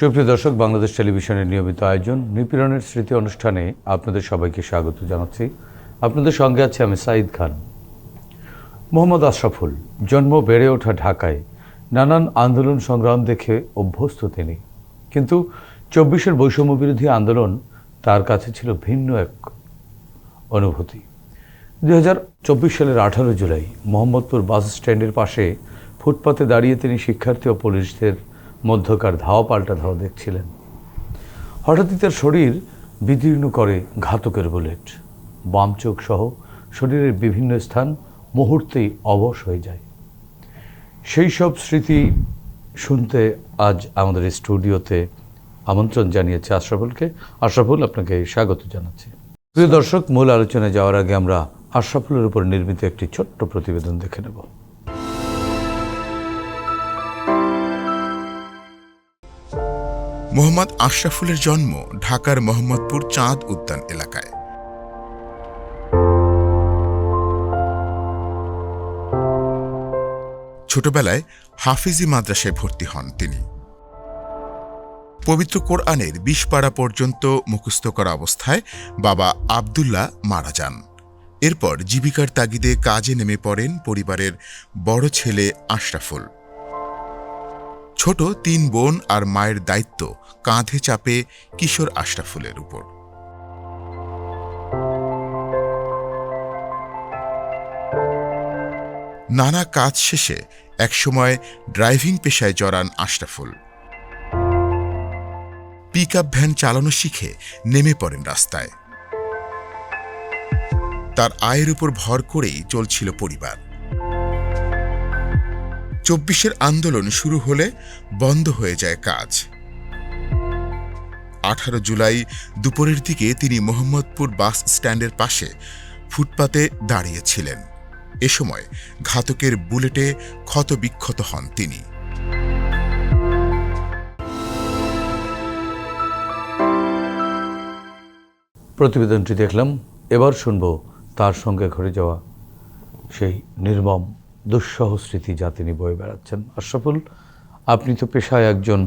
সুপ্রিয় দর্শক, বাংলাদেশ টেলিভিশনের নিয়মিত আয়োজন নিপীড়নের স্মৃতি অনুষ্ঠানে আপনাদের সবাইকে স্বাগত জানাচ্ছি। আপনাদের সঙ্গে আছে আমি সাঈদ খান। মোহাম্মদ আশরাফুল, জন্ম বেড়ে ওঠা ঢাকায়, নানান আন্দোলন সংগ্রাম দেখে অভ্যস্ত তিনি। কিন্তু চব্বিশের বৈষম্য বিরোধী আন্দোলন তার কাছে ছিল ভিন্ন এক অনুভূতি। দু হাজার চব্বিশ সালের আঠারো জুলাই মোহাম্মদপুর বাস স্ট্যান্ডের পাশে ফুটপাতে দাঁড়িয়ে তিনি শিক্ষার্থী ও পুলিশদের মধ্যকার ধাওয়া পাল্টা ধাওয়া দেখছিলেন। হঠাৎই তার শরীর বিদীর্ণ করে ঘাতকের বুলেট। বাম চোখ সহ শরীরের বিভিন্ন স্থান মুহূর্তেই অবশ হয়ে যায়। সেই সব স্মৃতি শুনতে আজ আমাদের স্টুডিওতে আমন্ত্রণ জানিয়েছে আশরাফুলকে। আশরাফুল, আপনাকে স্বাগত জানাচ্ছি। প্রিয় দর্শক, মূল আলোচনায় যাওয়ার আগে আমরা আশরাফুলের উপর নির্মিত একটি ছোট্ট প্রতিবেদন দেখে নেব। মোহাম্মদ আশরাফুলের জন্ম ঢাকার মোহাম্মদপুর চাঁদ উদ্যান এলাকায়। ছোটবেলায় হাফিজি মাদ্রাসায় ভর্তি হন তিনি। পবিত্র কোরআনের বিশ পাড়া পর্যন্ত মুখস্থ করা অবস্থায় বাবা আবদুল্লাহ মারা যান। এরপর জীবিকার তাগিদে কাজে নেমে পড়েন পরিবারের বড় ছেলে আশরাফুল। ছোট তিন বোন আর মায়ের দায়িত্ব কাঁধে চাপে কিশোর আশরাফুলের উপর। নানা কাজ শেষে একসময় ড্রাইভিং পেশায় জড়ান আশরাফুল। পিক ভ্যান চালানো শিখে নেমে পড়েন রাস্তায়। তার আয়ের উপর ভর করেই চলছিল পরিবার। চব্বিশের আন্দোলন শুরু হলে বন্ধ হয়ে যায় কাজ। আঠারো জুলাই দুপুরের দিকে তিনি মোহাম্মদপুর বাস স্ট্যান্ডের পাশে ফুটপাতে দাঁড়িয়েছিলেন। এ সময় ঘাতকের বুলেটে ক্ষতবিক্ষত হন তিনি। প্রতিবেদনটি দেখলাম, এবার শুনব তার সঙ্গে ঘটে যাওয়া সেই নির্মম দুঃসহ স্মৃতি যা তিনি বয়ে বেড়াচ্ছেন। আশরাফুল আপনি তো পেশায় একজন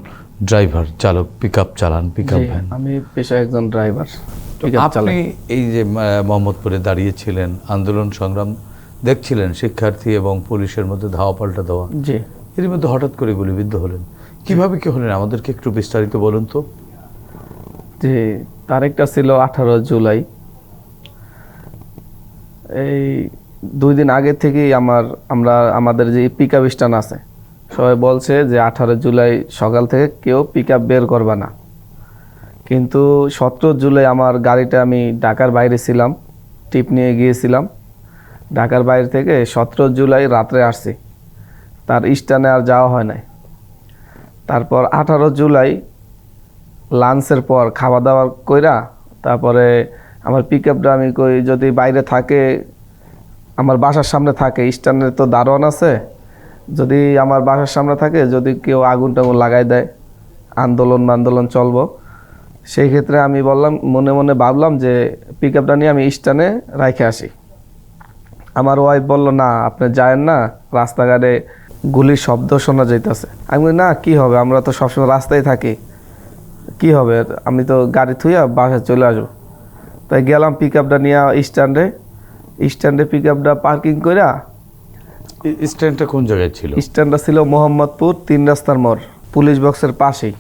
ড্রাইভার চালক পিক আপ চালান পিক আপ ভ্যান। আমি পেশায় একজন ড্রাইভার আপনি এই যে মোহাম্মদপুরে দাঁড়িয়েছিলেন আন্দোলন সংগ্রাম দেখছিলেন শিক্ষার্থী এবং পুলিশের মধ্যে ধাওয়া পাল্টা দেওয়া? জি। এর মধ্যে হঠাৎ করে গুলিবিদ্ধ হলেন। কীভাবে কি হলেন? আমাদেরকে একটু বিস্তারিত বলুন তো। জি তারিখটা ছিল আঠারো জুলাই। এই দুই দিন আগে থেকেই আমার, আমরা, আমাদের যে পিক আপ স্ট্যান্ড আছে, সবাই বলছে যে আঠারো জুলাই সকাল থেকে কেউ পিক আপ বের করবে না। কিন্তু সতেরো জুলাই আমার গাড়িটা আমি ঢাকার বাইরে ছিলাম টিপ নিয়ে গিয়েছিলাম। ঢাকার বাইরে থেকে সতেরো জুলাই রাত্রে আসছি। তার স্ট্যান্ডে আর যাওয়া হয় নাই। তারপর আঠারো জুলাই লাঞ্চের পর খাওয়া দাওয়া কইরা তারপরে আমার পিক আপটা আমি কই, যদি বাইরে থাকে আমার বাসার সামনে থাকে স্ট্যান্ডের তো দারোয়ান আছে। যদি আমার বাসার সামনে থাকে, যদি কেউ আগুন টাগুন লাগাই দেয়, আন্দোলন আন্দোলন চলবো। সেই ক্ষেত্রে আমি বললাম, মনে মনে ভাবলাম যে পিক আপটা নিয়ে আমি স্ট্যান্ডে রাখে আসি। আমার ওয়াইফ বলল, না, আপনি যায়েন না, রাস্তাঘাটে গুলির শব্দ শোনা যাইতেছে। আমি না, কি হবে? আমরা তো সবসময় রাস্তায় থাকি। কি হবে? আমি তো গাড়ি থুইয়া বাসায় চলে আসব। তাই গেলাম পিক আপটা নিয়ে স্ট্যান্ডে স্ট্যান্ডে পিক আপটা পার্কিং করে স্ট্যান্ডটা কোন জায়গায় ছিল? স্ট্যান্ডটা ছিল মোহাম্মদপুর তিন রাস্তার মোড় পুলিশ বক্সের পাশেই।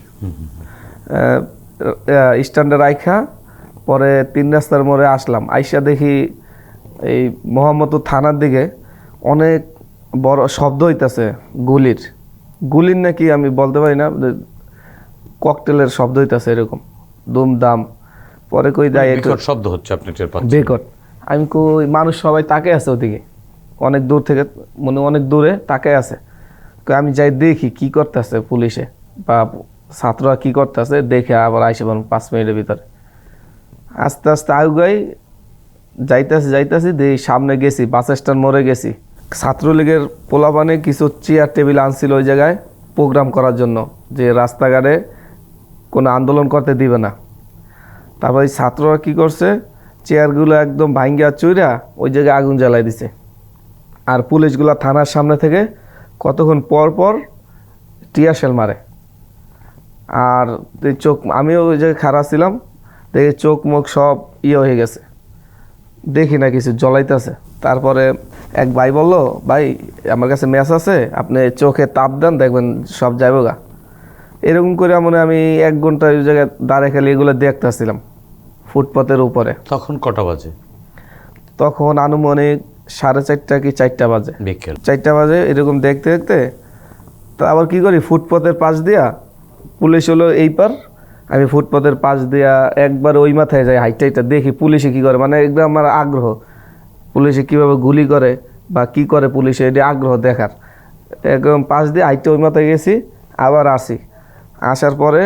স্ট্যান্ডে রাইখা পরে তিন রাস্তার মোড়ে আসলাম। আইসা দেখি এই মোহাম্মদপুর থানার দিকে অনেক বড় শব্দ হইতাছে গুলির। গুলির নাকি আমি বলতে পারি না ককটেলের শব্দ হইতাছে এরকম দুম দাম পরে কই যাই একটু শব্দ হচ্ছে আপনি টের পাচ্ছেন। বেকট। আমি কই, মানুষ সবাই তাকে আছে ওদিকে। অনেক দূর থেকে মানে অনেক দূরে তাকে আছে। আমি যাই দেখি কি করতেছে পুলিশে বা ছাত্ররা কি করতেছে, দেখে আবার আইসে বলুন পাঁচ মিনিটের ভিতরে। আস্তে আস্তে আগুয়াই যাইতাছি যাইতাছি, দেখি সামনে গেছি, বাস স্ট্যান্ড মোড়ে গেছি। ছাত্রলীগের পোলাপানে কিছু চেয়ার টেবিল আনছিল ওই জায়গায় প্রোগ্রাম করার জন্য, যে রাস্তাঘাটে কোনো আন্দোলন করতে দিবে না। তারপর ছাত্ররা কি করছে চেয়ারগুলো একদম ভাঙ্গিয়া চুইরা ওই জায়গায় আগুন জ্বালাই দিছে। আর পুলিশগুলা থানার সামনে থেকে কতক্ষণ পর পর টিয়ার শেল মারে। আর চোখ, আমিও ওই জায়গায় খারাপ ছিলাম, দেখি চোখ মুখ সব ইয়ে হয়ে গেছে। দেখি না কিছু, জ্বলাইতেছে। তারপরে এক ভাই বলল, ভাই, আমার কাছে ম্যাচ আছে, আপনি চোখে তাপ দেন, দেখবেন সব যাইব গা এরকম করে মনে আমি এক ঘণ্টা ওই জায়গায় দাঁড়িয়ে খালি এগুলো দেখতেছিলাম। ফুটপাতের উপরে। তখন কটা বাজে? তখন আনুমানিক সাড়ে চারটা কি চারটা বাজে। বিকেল। চারটা বাজে এরকম দেখতে দেখতে তা আবার কি করি ফুটপাতের পাশ দিয়া পুলিশ হলো এই পার আমি ফুটপাতের পাশ দিয়া একবার ওই মাথায় যাই হাইটা হাইটা দেখি পুলিশে কি করে মানে একদম আমার আগ্রহ। পুলিশে কীভাবে গুলি করে বা কি করে পুলিশে এটা আগ্রহ দেখার। একদম পাশ দিয়ে হাইটে ওই মাথায় গেছি আবার আসি। আসার পরে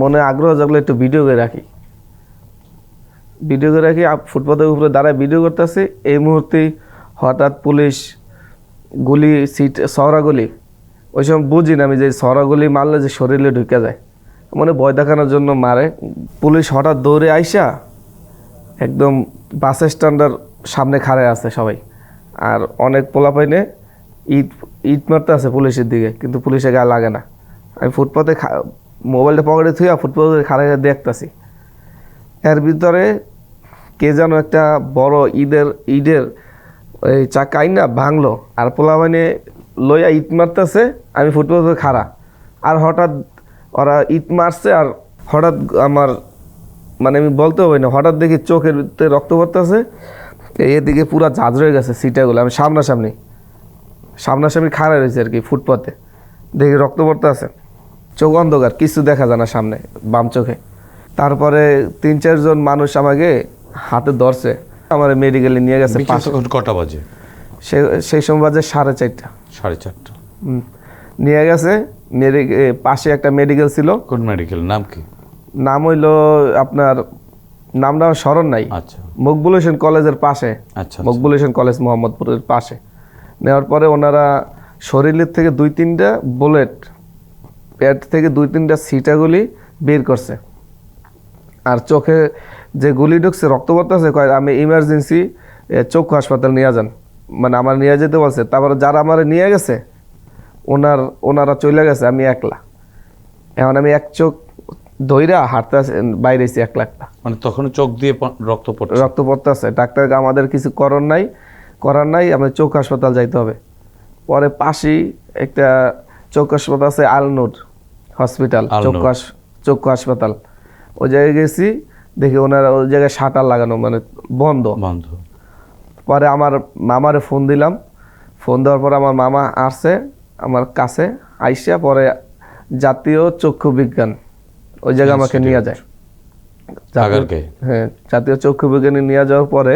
মনে আগ্রহ জাগলে একটু ভিডিও করে রাখি। ভিডিও করে রাখি ফুটপাতের উপরে দাঁড়ায় ভিডিও করতেছি। এই মুহূর্তে হঠাৎ পুলিশ গুলি, সিট সহরা গুলি, ওই সময় বুঝি না আমি যে সহরা গুলি মারলে যে শরীরে ঢুকে যায়। মানে ভয় দেখানোর জন্য মারে। পুলিশ হঠাৎ দৌড়ে আইসা একদম বাস স্ট্যান্ডের সামনে খাড়ায় আছে সবাই। আর অনেক পোলাপাইনে ইট ইট মারতে আছে পুলিশের দিকে, কিন্তু পুলিশের গায়ে লাগে না। আমি ফুটপাথে মোবাইলটা পকেটে থুয়া ফুটপাথে খাড়ায় দেখতাছি। এর ভিতরে কে যেন একটা বড় ঈদের ঈদের ওই চাকাই না ভাঙলো আর পোলা মানে লইয়া ইট মারতেছে, আমি ফুটবল খাড়া। আর হঠাৎ ওরা ইট মারছে আর হঠাৎ আমার মানে আমি বলতে হবে না, হঠাৎ দেখি চোখের ভিতরে রক্ত পড়তেছে এদিকে পুরা রয়ে গেছে সিটাগুলো, আমি সামনাসামনি সামনাসামনি খাড়া রয়েছে আর কি ফুটপাতে। দেখি রক্ত পড়তে আছে চোখ অন্ধকার, কিছু দেখা যায় না সামনে, বাম চোখে। তারপরে তিন চারজন মানুষ আমাকে হাতে ধরছে। আমার মেডিকেলে নিয়ে গেছে কটা বাজে? সে সেই সময় বাজে সাড়ে চারটা। সাড়ে চারটা। নিয়ে গেছে পাশে একটা মেডিকেল ছিল। কোন মেডিকেল নাম কি? নাম হইল আপনার নামটা আমার স্মরণ নাই। আচ্ছা। মকবুল হোসেন কলেজের পাশে। আচ্ছা মকবুল হোসেন কলেজ মোহাম্মদপুরের পাশে। নেওয়ার পরে ওনারা শরীরের থেকে দুই তিনটা বুলেট পেট থেকে দুই তিনটা সিটাগুলি বের করছে। আর চোখে যে গুলি ঢুকছে রক্ত পড়তেছে কয় আমি ইমার্জেন্সি চক্ষু হাসপাতাল নিয়ে যান। মানে আমার নিয়ে যেতে বলছে। তারপরে যারা আমার নিয়ে গেছে ওনার ওনারা চলে গেছে আমি একলা। এখন আমি এক চোখ ধইরা হাঁটতে বাইরেছি একলা একলা মানে তখন চোখ দিয়ে রক্ত পড়ছে? রক্ত পড়তেছে। ডাক্তারকে আমাদের কিছু করার নাই করার নাই আমাদের চোখ হাসপাতাল যাইতে হবে। পরে পাশেই একটা চোখ হাসপাতাল আছে আলনুর হসপিটাল চোখ চক্ষু হাসপাতাল। ওই জায়গায় গেছি দেখি ওনারা ওই জায়গায় শাটার লাগানো মানে বন্ধ। বন্ধ। পরে আমার মামারে ফোন দিলাম। ফোন দেওয়ার পরে আমার মামা আসছে আমার কাছে আইসা পরে জাতীয় চক্ষু বিজ্ঞান ওই জায়গায় আমাকে নিয়ে যায়। হ্যাঁ জাতীয় চক্ষু বিজ্ঞানী নিয়ে যাওয়ার পরে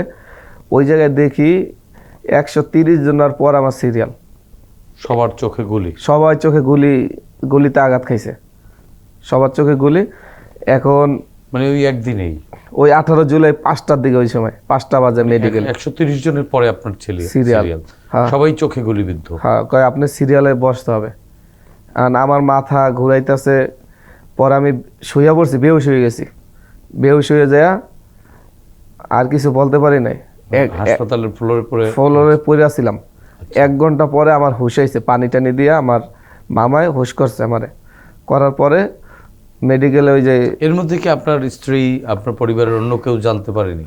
ওই জায়গায় দেখি একশো তিরিশ জনের পর আমার সিরিয়াল সবার চোখে গুলি। সবাই চোখে গুলি গুলিতে আঘাত খাইছে। সবার চোখে গুলি এখন মানে ওই একদিনেই। ওই আঠারো জুলাই পাঁচটার দিকে ওই সময় পাঁচটা বাজে মেডিকেল একশো তিরিশ জনের পরে আপনার ছেলে serial। হ্যাঁ। সবাই চোখে গুলিবিদ্ধ। হ্যাঁ কয় আপনি সিরিয়ালে বসতে হবে। আর আমার মাথা ঘুরাইতেছে পরে আমি শুয়ে পড়ছি বেহুশ হয়ে গেছি। বেহুশ হয়ে যায় আর কিছু বলতে পারি নাই। হাসপাতালের ফ্লোরে পরে ফ্লোরে পড়ে আসছিলাম এক ঘণ্টা পরে আমার হুশ হয়েছে পানি টানি দিয়ে আমার মামায় হুশ করছে আমারে। করার পরে মেডিকেলে ওই যে এর মধ্যে কি আপনার স্ত্রী আপনার পরিবারের অন্য কেউ জানতে পারেনি?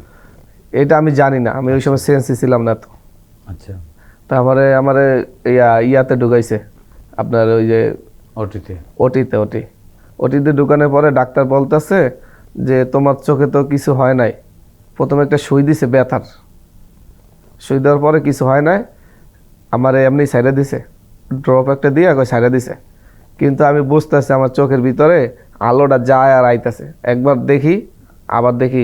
এটা আমি জানি না। আমি ওই সময় সেন্সি ছিলাম না তো। আচ্ছা। তারপরে আমার ইয়া ইয়াতে ঢুকাইছে। আপনার ওই যে ওটিতে ওটিতে ওটি ওটিতে ঢুকানোর পরে ডাক্তার বলতেছে যে তোমার চোখে তো কিছু হয় নাই। প্রথমে একটা সুই দিছে ব্যথার। সুই দেওয়ার পরে কিছু হয় নাই। আমার এমনি সাইডে দিছে। ড্রপ একটা দিয়ে সাইডে দিছে। কিন্তু আমি বুঝতেছি আমার চোখের ভিতরে আলোটা যায় আর আইতাছে। একবার দেখি, আবার দেখি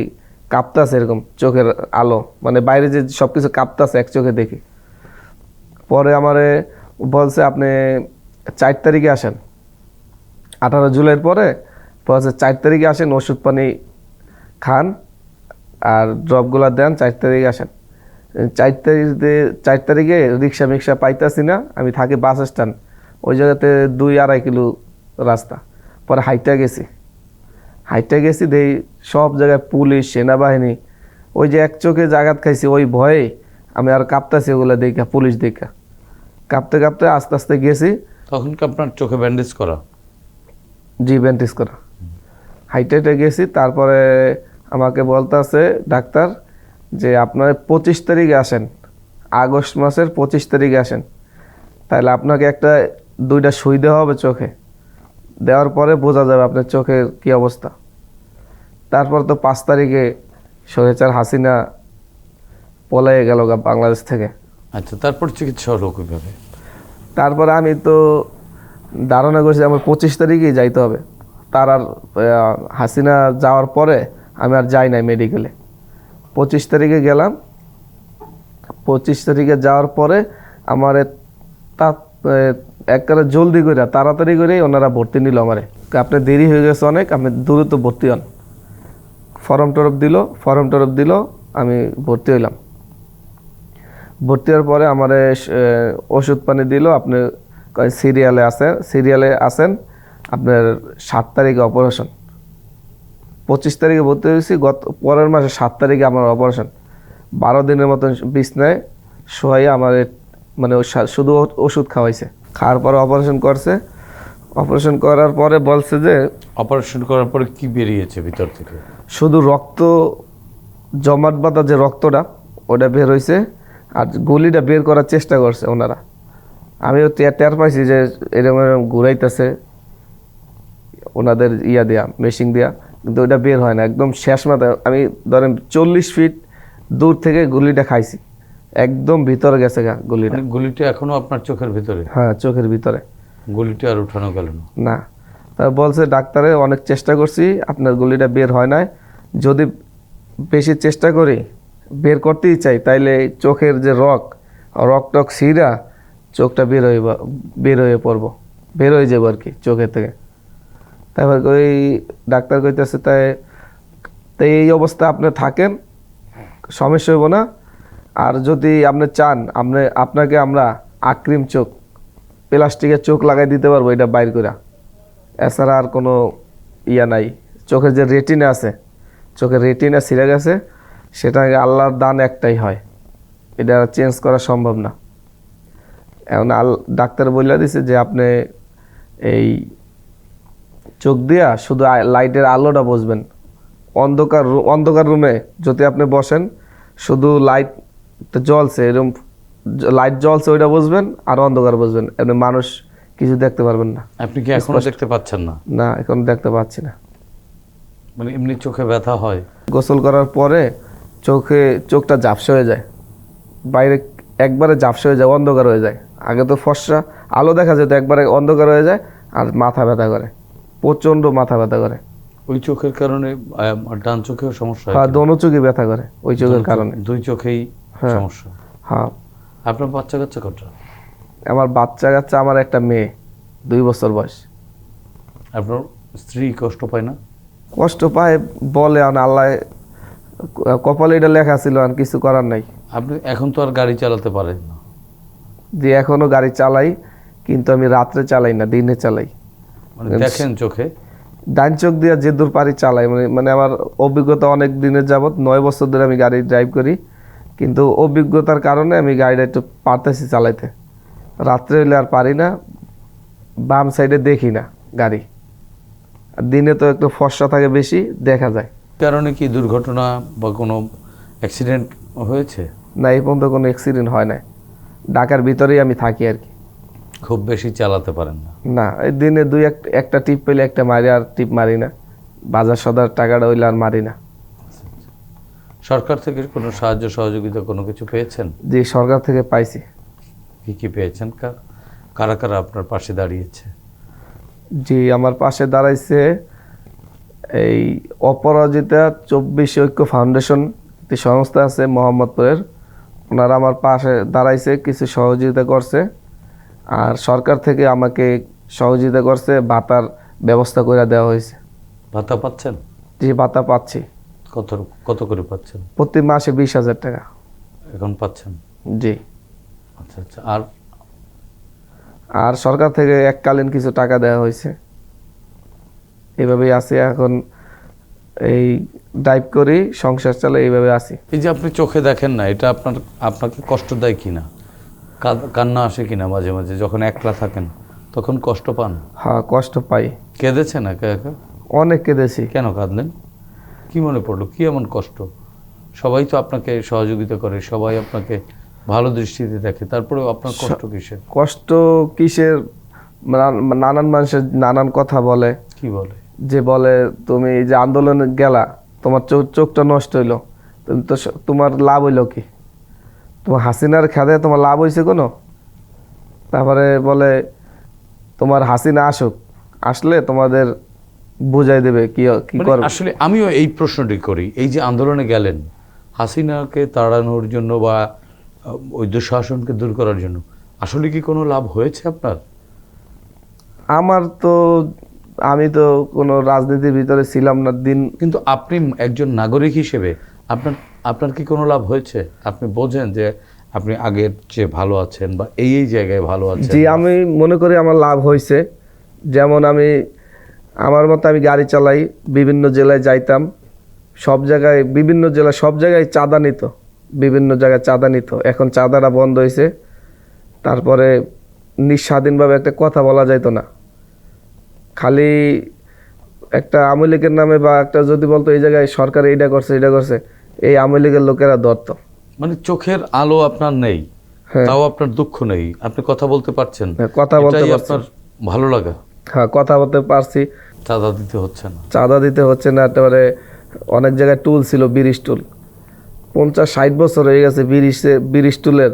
কাঁপতাছে এরকম চোখের আলো। মানে বাইরে যে সব কিছু কাঁপতাছে এক চোখে দেখি। পরে আমারে বলছে, আপনি চার তারিখে আসেন। আঠারো জুলাইয়ের পরে বলছে, চার তারিখে আসেন, ওষুধ পানি খান আর ড্রপগুলো দেন, চার তারিখে আসেন। চার তারিখে চার তারিখে রিক্সা মিক্সা পাইতাছি না, আমি থাকি বাস স্ট্যান্ড। ওই জায়গাতে দুই আড়াই কিলো রাস্তা। পরে হাইটা গেছি। হাইটা গেছি দেই সব জায়গায় পুলিশ সেনাবাহিনী ওই যে এক চোখে জাগাত খাইছি ওই ভয়ে আমি আর কাঁপতাছি ওগুলো দেখা পুলিশ দেখা। কাঁপতে কাঁপতে আস্তে আস্তে গেছি। তখন কি আপনার চোখে ব্যান্ডেজ করা? জি ব্যান্ডেজ করা। হাইটে হাইটে গেছি তারপরে আমাকে বলতে আছে ডাক্তার যে আপনার পঁচিশ তারিখে আসেন। আগস্ট মাসের পঁচিশ তারিখে আসেন। তাহলে আপনাকে একটা দুইটা সুই দেওয়া হবে চোখে। দেওয়ার পরে বোঝা যাবে আপনার চোখের কি অবস্থা। তারপর তো পাঁচ তারিখে সরেচার হাসিনা পলাইয়ে গেল গা বাংলাদেশ থেকে। আচ্ছা তারপর চিকিৎসা হলো কীভাবে? তারপরে আমি তো ধারণা করছি আমার পঁচিশ তারিখেই যাইতে হবে। তার আর হাসিনা যাওয়ার পরে আমি আর যাই নাই মেডিকেলে পঁচিশ তারিখে গেলাম। পঁচিশ তারিখে যাওয়ার পরে আমার এ- তা একবারে জলদি করে তাড়াতাড়ি করেই ওনারা ভর্তি নিল আমারে। আপনি দেরি হয়ে গেছে অনেক, আপনি দ্রুত ভর্তি হন। ফর্ম টরফ দিল, ফর্ম টরফ দিল, আমি ভর্তি হইলাম। ভর্তি হওয়ার পরে আমার ওষুধ পানি দিল, আপনি সিরিয়ালে আছে, সিরিয়ালে আছেন, আপনার সাত তারিখে অপারেশন। পঁচিশ তারিখে ভর্তি হয়েছি, গত পরের মাসে সাত তারিখে আমার অপারেশন। বারো দিনের মতন বিছনায় শোয়াই আমার মানে শুধু ওষুধ খাওয়াইছে। খাওয়ার পরে অপারেশন করছে। অপারেশন করার পরে বলছে যে অপারেশন করার পরে কি বেরিয়েছে ভিতর থেকে? শুধু রক্ত জমাট বাঁধা যে রক্তটা ওটা বের হয়েছে আর গুলিটা বের করার চেষ্টা করছে ওনারা। আমিও টের পাইছি যে এরকম এরকম ঘুরাইতেছে ওনাদের ইয়া দেয়া মেশিন দেয়া কিন্তু ওটা বের হয় না একদম শেষ মাথায়। আমি ধরেন চল্লিশ ফিট দূর থেকে গুলিটা খাইছি। একদম ভিতরে গেছে গা গুলিটা। মানে গুলিটা এখনও আপনার চোখের ভিতরে? হ্যাঁ চোখের ভিতরে। গুলিটা আর উঠানো গেল না? না। তা বলছে ডাক্তারে অনেক চেষ্টা করছি আপনার গুলিটা বের হয় নাই। যদি বেশি চেষ্টা করি বের করতেই চাই তাইলে চোখের যে রক রক টক সিরা চোখটা বের হয়ে বের হয়ে পড়ব। বের হয়ে যাব আর কি চোখের থেকে। তারপর ওই ডাক্তার কইতেছে তাই তাই এই অবস্থা আপনি থাকেন সমস্যা হইব না। আর যদি আপনি চান, আপনি, আপনাকে আমরা আক্রিম চোখ প্লাস্টিকের চোখ লাগাই দিতে পারব, এটা বাইর করে এছাড়া আর কোনো ইয়া নাই। চোখের যে রেটিনা আছে, চোখের রেটিনা ছিঁড়ে গেছে সেটা আল্লাহর দান একটাই হয়। এটা চেঞ্জ করা সম্ভব না। এখন আল, ডাক্তার বলে দিছে যে আপনি এই চোখ দিয়া শুধু লাইটের আলোটা বসবেন। অন্ধকার অন্ধকার রুমে যদি আপনি বসেন, শুধু লাইট জ্বলছে এরকম লাইট জ্বলছে ওইটা বসবেন আর অন্ধকার বসবেন এমনি মানুষ কিছু দেখতে পারবেন না। আপনি কি এখনও দেখতে পাচ্ছেন না? না এখন দেখতে পাচ্ছি না। মানে এমনি চোখে ব্যথা হয়? গোসল করার পরে চোখে চোখটা ঝাপসা হয়ে যায়। বাইরে একবারে ঝাপসা হয়ে যায় অন্ধকার হয়ে যায়। আগে তো ফর্সা আলো দেখা যেত একবারে অন্ধকার হয়ে যায় আর মাথা ব্যথা করে। প্রচণ্ড মাথা ব্যথা করে। ওই চোখের কারণে ডান চোখেও সমস্যা হয় হ্যাঁ দোনো চোখে ব্যথা করে ওই চোখের কারণে। দুই চোখেই। সমস্যা। হ্যাঁ। আপনার বাচ্চা কাচ্চা কটা? আমার বাচ্চা কাচ্চা আমার একটা মেয়ে দুই বছর বয়স। আপনার স্ত্রী কষ্ট পায় না? কষ্ট পায় বলে আর আল্লাহ কপালে এটা লেখা ছিল আর কিছু করার নাই। আপনি এখন তো আর গাড়ি চালাতে পারেন না। যে এখনও গাড়ি চালাই কিন্তু আমি রাত্রে চালাই না দিনে চালাই। মানে দেখেন চোখে। ডান চোখ দিয়ে যে দূর পারি চালাই মানে মানে আমার অভিজ্ঞতা অনেক দিনের যাবত নয় বছর ধরে আমি গাড়ি ড্রাইভ করি। কিন্তু অভিজ্ঞতার কারণে আমি গাড়িটা একটু পারতেছি চালাইতে। রাত্রে হলে আর পারি না বাম সাইডে দেখি না গাড়ি। আর দিনে তো একটু ফর্সা থাকে বেশি দেখা যায়। কারণে কি দুর্ঘটনা বা কোনো অ্যাক্সিডেন্ট হয়েছে? না এই পর্যন্ত কোনো অ্যাক্সিডেন্ট হয় না ঢাকার ভিতরেই আমি থাকি আর কি। খুব বেশি চালাতে পারেন না? না এই দিনে দুই এক একটা টিপ পেলে একটা মারি আর টিপ মারি না। বাজার সদার টাকাটা হইলে আর মারি না। সরকার থেকে কোনো সাহায্য সহযোগিতা কোনো কিছু পেয়েছেন? যে সরকার থেকে পাইছি। কি কি পেয়েছেন? কারা কারা আপনার পাশে দাঁড়িয়েছে? জি আমার পাশে দাঁড়াইছে এই অপরাজিতা চব্বিশ ঐক্য ফাউন্ডেশন একটি সংস্থা আছে মোহাম্মদপুরের। ওনারা আমার পাশে দাঁড়াইছে কিছু সহযোগিতা করছে। আর সরকার থেকে আমাকে সহযোগিতা করছে ভাতার ব্যবস্থা করে দেওয়া হয়েছে। ভাতা পাচ্ছেন? যে ভাতা পাচ্ছি। কত কত করে পাচ্ছেন? প্রতি মাসে বিশ হাজার টাকা। এখন পাচ্ছেন? জি। আচ্ছা আচ্ছা। আর? আর সরকার থেকে এককালীন কিছু টাকা দেওয়া হয়েছে। এভাবেই আছি এখন। এই ড্রাইভ করি সংসার চালে এইভাবে আছি। এই যে আপনি চোখে দেখেন না এটা আপনার আপনাকে কষ্ট দেয় কিনা? কাদ- কান্না আসে কি না মাঝে মাঝে? যখন একলা থাকেন তখন কষ্ট পান? হ্যাঁ কষ্ট পাই। কেঁদেছেন একা একা? অনেক কেঁদেছি। কেন কাঁদলেন? কি মনে পড়ল? কি এমন কষ্ট? সবাই তো আপনাকে সহযোগিতা করে সবাই আপনাকে ভালো দৃষ্টিতে দেখে। তারপরেও আপনার কষ্ট কিসের? কষ্ট কিসের? নানান মানুষের নানান কথা বলে। কি বলে? যে বলে তুমি এই যে আন্দোলনে গেলা তোমার চোখ চোখটা নষ্ট হইল তুমি তো তোমার লাভ হইল কি? তোমার হাসিনার খেদে তোমার লাভ হয়েছে কোনো? তারপরে বলে তোমার হাসিনা আসুক আসলে তোমাদের বুঝাই দেবে কি কি মানে করবে। আসলে আমিও এই প্রশ্নটি করি এই যে আন্দোলনে গেলেন হাসিনাকে তাড়ানোর জন্য বা ওই দুঃশাসনকে দূর করার জন্য আসলে কি কোনো লাভ হয়েছে আপনার? আমার তো আমি তো কোনো রাজনীতির ভিতরে ছিলাম না দিন কিন্তু আপনি একজন নাগরিক হিসেবে আপনার আপনার কি কোনো লাভ হয়েছে? আপনি বোঝেন যে আপনি আগের চেয়ে ভালো আছেন বা এই এই জায়গায় ভালো আছেন। জি আমি মনে করি আমার লাভ হয়েছে। যেমন আমি আমার মতো আমি গাড়ি চালাই বিভিন্ন জেলায় যাইতাম। সব জায়গায় বিভিন্ন জেলায় সব জায়গায় চাঁদা নিত। বিভিন্ন জায়গায় চাঁদা নিত। এখন চাঁদাটা বন্ধ হয়েছে তারপরে নিঃস্বাধীনভাবে একটা কথা বলা যাইতো না। খালি একটা আওয়ামী লীগের নামে বা একটা যদি বলতো এই জায়গায় সরকার এইটা করছে এইটা করছে এই আওয়ামী লীগের লোকেরা ধরতো। মানে চোখের আলো আপনার নেই হ্যাঁ। তাও আপনার দুঃখ নেই। আপনি কথা বলতে পারছেন। হ্যাঁ, কথা বলতে। আপনার ভালো লাগা। হ্যাঁ কথা বলতে পারছি। চাঁদা দিতে হচ্ছে না। চাঁদা দিতে হচ্ছে না একেবারে অনেক জায়গায় টুল ছিল বিরিশ টুল। পঞ্চাশ ষাট বছর হয়ে গেছে বিরিশে বিরিশ টুলের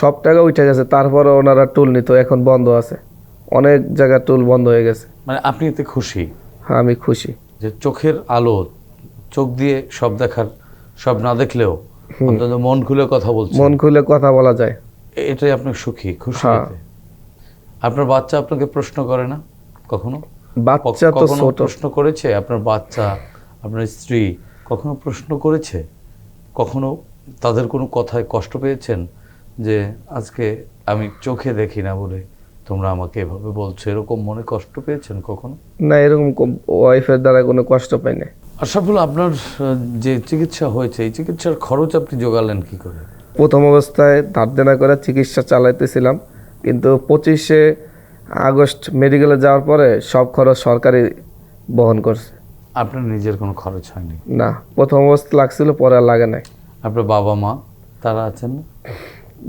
সব টাকা উঠে গেছে তারপরে ওনারা টুল নিত এখন বন্ধ আছে। অনেক জায়গায় টুল বন্ধ হয়ে গেছে। মানে আপনি এতে খুশি? হ্যাঁ আমি খুশি। যে চোখের আলো চোখ দিয়ে সব দেখার সব না দেখলেও অন্তত মন খুলে কথা বলছেন। মন খুলে কথা বলা যায়। এটাই আপনার সুখী খুশি হ্যাঁ। আপনার বাচ্চা আপনাকে প্রশ্ন করে না কখনো? বাচ্চা তো ছোট। প্রশ্ন করেছে আপনার বাচ্চা আপনার স্ত্রী? কখনো প্রশ্ন করেছে? কখনো তাদের কোনো কথায় কষ্ট পেয়েছেন? যে আজকে আমি চোখে দেখি না বলে তোমরা আমাকে এভাবে বলছো এরকম মনে কষ্ট পেয়েছেন কখনো? না এরকম ওয়াইফের দ্বারা কোনো কষ্ট পাই না আশরাফুল আপনার যে চিকিৎসা হয়েছে এই চিকিৎসার খরচ আপনি জোগালেন কি করে? প্রথম অবস্থায় ধার দেনা করে চিকিৎসা চালাইতেছিলাম কিন্তু পঁচিশে আগস্ট মেডিকেলে যাওয়ার পরে সব খরচ সরকারি বহন করছে। আপনার নিজের কোনো খরচ হয়নি? না প্রথম অবস্থা লাগছিল পরে আর লাগে নাই। আপনার বাবা মা তারা আছেন? না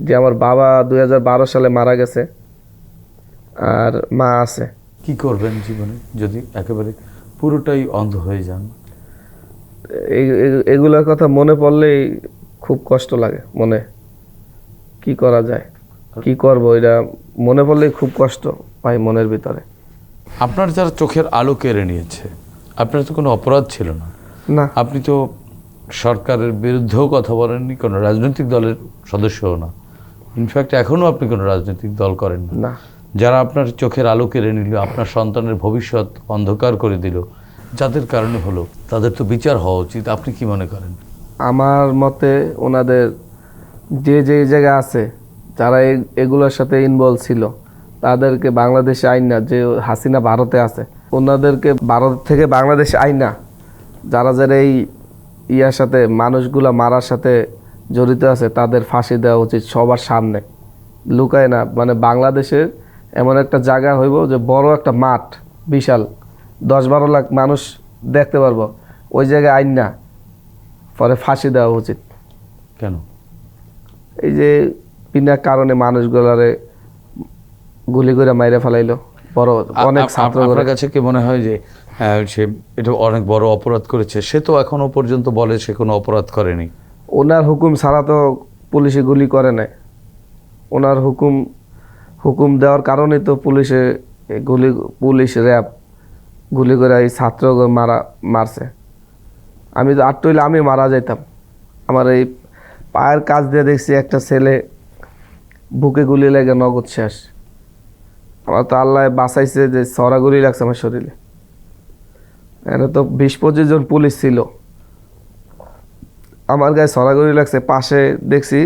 যে আমার বাবা দু হাজার বারো সালে মারা গেছে আর মা আছে। কি করবেন জীবনে যদি একেবারে পুরোটাই অন্ধ হয়ে যান? এগুলোর কথা মনে পড়লেই খুব কষ্ট লাগে মনে। কি করা যায়? কি করব এটা মনে পড়লেই খুব কষ্ট পাই মনের ভিতরে। আপনার যারা চোখের আলো কেড়ে নিয়েছে আপনার তো কোনো অপরাধ ছিল না। না। আপনি তো সরকারের বিরুদ্ধেও কথা বলেননি কোনো রাজনৈতিক দলের সদস্যও না। ইনফ্যাক্ট এখনও আপনি কোনো রাজনৈতিক দল করেন না। যারা আপনার চোখের আলো কেড়ে নিল আপনার সন্তানের ভবিষ্যৎ অন্ধকার করে দিল যাদের কারণে হলো তাদের তো বিচার হওয়া উচিত। আপনি কি মনে করেন? আমার মতে ওনাদের যে যে জায়গায় আছে যারা এগুলোর সাথে ইনভলভ ছিল তাদেরকে বাংলাদেশে আইন না যে হাসিনা ভারতে আছে ওনাদেরকে ভারত থেকে বাংলাদেশে আইন না। যারা যারা এই ইয়ার সাথে মানুষগুলা মারার সাথে জড়িত আছে তাদের ফাঁসি দেওয়া উচিত সবার সামনে। লুকায় না মানে বাংলাদেশের এমন একটা জায়গা হইব যে বড় একটা মাঠ বিশাল। দশ বারো লাখ মানুষ দেখতে পারব ওই জায়গায় আইন না পরে ফাঁসি দেওয়া উচিত। কেন? এই যে বিনা কারণে মানুষগুলারে গুলি করে মাইরে ফেলাইলো। বড় অনেক ছাত্র আপনার কাছে কি মনে হয় যে সে এটা অনেক বড় অপরাধ করেছে? সে তো এখনও পর্যন্ত বলে সে কোনো অপরাধ করেনি। ওনার হুকুম ছাড়া তো পুলিশে গুলি করে নাই। ওনার হুকুম হুকুম দেওয়ার কারণেই তো পুলিশে গুলি পুলিশ র্যাব গুলি করে এই ছাত্র মারা মারছে। আমি তো আটটু হইলে আমি মারা যাইতাম। আমার এই পায়ের কাজ দিয়ে দেখছি একটা ছেলে বুকে গুলি লেগে নগদ শেষ। আমার তো আল্লাহ বাঁচাইছে যে সরা গুলি লাগছে আমার শরীরে। এখানে তো বিশ পঁচিশ জন পুলিশ ছিল। আমার গায়ে সরাগরি লাগছে পাশে দেখছি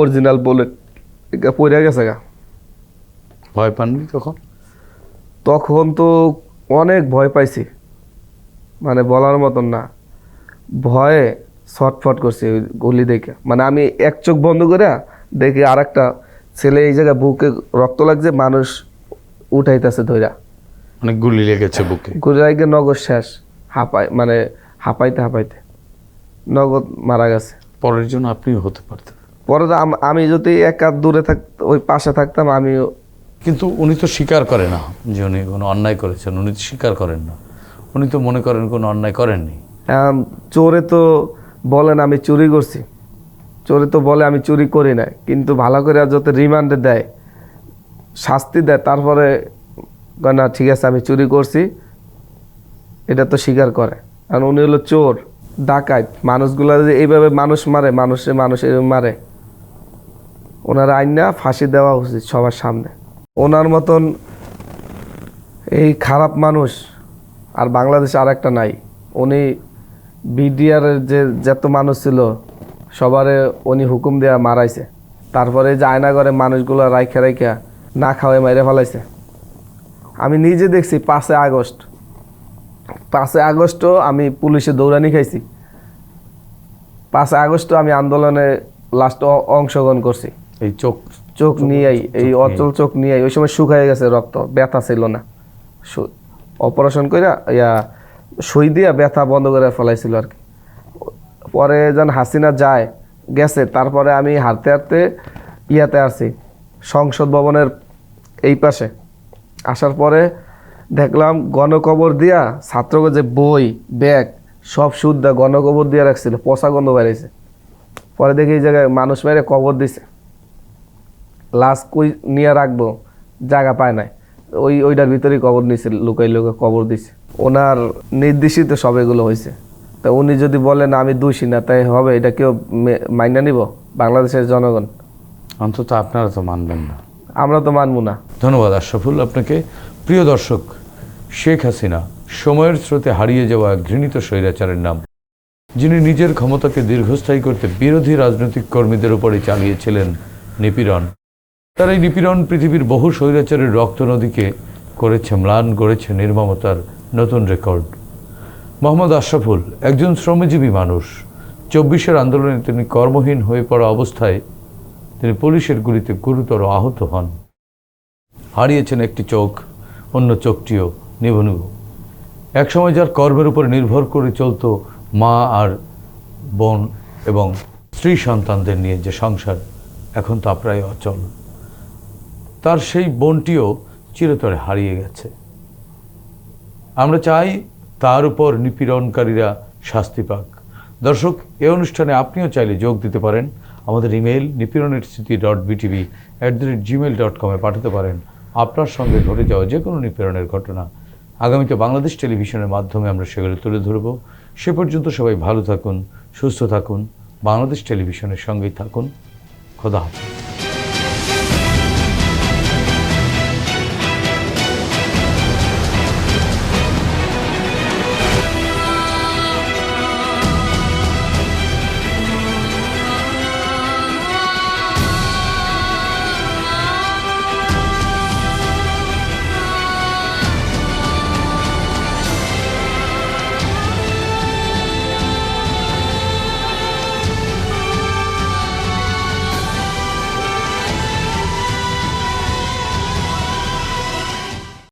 অরিজিনাল বুলেট পড়ে গেছে গা। ভয় পাননি তখন? তখন তো অনেক ভয় পাইছি। মানে বলার মতন না। ভয়ে ছটফট করছি ওই গুলি দেখে। মানে আমি এক চোখ বন্ধ করে দেখি আর একটা ছেলে এই জায়গায় বুকে রক্ত লাগছে মানুষ উঠাইতেছে ধইরা। অনেক গুলি লেগেছে বুকে? গুলিরাইকে নগদ শেষ হাঁপাই মানে হাঁপাইতে হাঁপাইতে। নগদ মারা গেছে। পরের জন্য আপনি হতে পারতেন। পরে তো আমি যদি এক হাত দূরে থাক ওই পাশে থাকতাম আমিও কিন্তু উনি তো স্বীকার করে না যে উনি কোনো অন্যায় করেছেন। উনি তো স্বীকার করেন না। উনি তো মনে করেন কোনো অন্যায় করেননি। চোরে তো বলেন আমি চুরি করছি। চোরে তো বলে আমি চুরি করি না কিন্তু ভালো করে যত রিমান্ডে দেয়, শাস্তি দেয়, তারপরে না, ঠিক আছে, আমি চুরি করছি। এটা তো স্বীকার করে। কারণ উনি হলো চোর, ডাকাত। মানুষগুলো যে এইভাবে মানুষ মারে, মানুষে মানুষ এভাবে মারে, ওনার আইন না, ফাঁসি দেওয়া উচিত সবার সামনে। ওনার মতন এই খারাপ মানুষ আর বাংলাদেশে আর একটা নাই। উনি বিডিআর যে, যত মানুষ ছিল সবারে উনি হুকুম দেওয়া মারাইছে। তারপরে যে আয়না করে মানুষগুলো রাইখা রাইখা না খাওয়াই মাইরে ফেলাইছে। আমি নিজে দেখছি পাঁচে আগস্ট। পাঁচে আগস্টও আমি পুলিশে দৌড়ানি খাইছি। পাঁচে আগস্টও আমি আন্দোলনে লাস্ট অংশগ্রহণ করছি। এই চোখ চোখ নিয়েই এই অচল চোখ নিয়েই ওই সময় শুকায় গেছে রক্ত ব্যথা ছিল না। অপারেশন করে ইয়া সুই দিয়া ব্যথা বন্ধ করে ফেলাইছিল আর কি। পরে যখন হাসিনা যায়, গেছে, তারপরে আমি হাঁটতে হাঁটতে ইয়াতে আসছি সংসদ ভবনের এই পাশে। আসার পরে দেখলাম গণকবর দিয়া ছাত্রকে যে বই, ব্যাগ, সব সুদ্ধা গণকবর দিয়া রাখছিল, পচা গন্ধ বেড়েছে পরে দেখি এই জায়গায় মানুষ মেরে কবর দিছে। লাশ কই নিয়ে রাখব, জায়গা পায় নাই। ওই, ওইটার ভিতরেই কবর নিছে, লুকাই লুকাই কবর দিছে। ওনার নির্দেশিত সব এগুলো হয়েছে তা উনি যদি বলেন আমি দোষী না তাই হবে? এটা কেউ মাইনা নিব? বাংলাদেশের জনগণ? অন্তত আপনারা তো মানবেন না। আমরা তো মানবো না। ধন্যবাদ আশরাফুল। আপনাকে প্রিয় দর্শক শেখ হাসিনা সময়ের স্রোতে হারিয়ে যাওয়া ঘৃণিত স্বৈরাচারের নাম যিনি নিজের ক্ষমতাকে দীর্ঘস্থায়ী করতে বিরোধী রাজনৈতিক কর্মীদের উপরে চালিয়েছিলেন নিপীড়ন। তার এই নিপীড়ন পৃথিবীর বহু স্বৈরাচারের রক্ত নদীকে করেছে ম্লান গড়েছে নির্মমতার নতুন রেকর্ড। মোহাম্মদ আশরাফুল, একজন শ্রমজীবী মানুষ। চব্বিশের আন্দোলনে তিনি কর্মহীন হয়ে পড়া অবস্থায় তিনি পুলিশের গুলিতে গুরুতর আহত হন। হারিয়েছেন একটি চোখ, অন্য চোখটিও নিভু একসময় যার কর্মের উপর নির্ভর করে চলত মা আর বোন এবং স্ত্রী সন্তানদের নিয়ে যে সংসার এখন তা প্রায় অচল। তার সেই বোনটিও চিরতরে হারিয়ে গেছে। আমরা চাই তার উপর নিপীড়নকারীরা শাস্তি পাক। দর্শক, এ অনুষ্ঠানে আপনিও চাইলে যোগ দিতে পারেন। আমাদের ইমেল নিপীড়নের Smriti dot BTV at the rate Gmail dot কমে পাঠাতে পারেন। আপনার সঙ্গে ঘটে যাওয়া যে কোনো নিপীড়নের ঘটনা। আগামীতে বাংলাদেশ টেলিভিশনের মাধ্যমে আমরা সেগুলো তুলে ধরব। সে পর্যন্ত সবাই ভালো থাকুন, সুস্থ থাকুন, বাংলাদেশ টেলিভিশনের সঙ্গেই থাকুন। খোদা হাফেজ।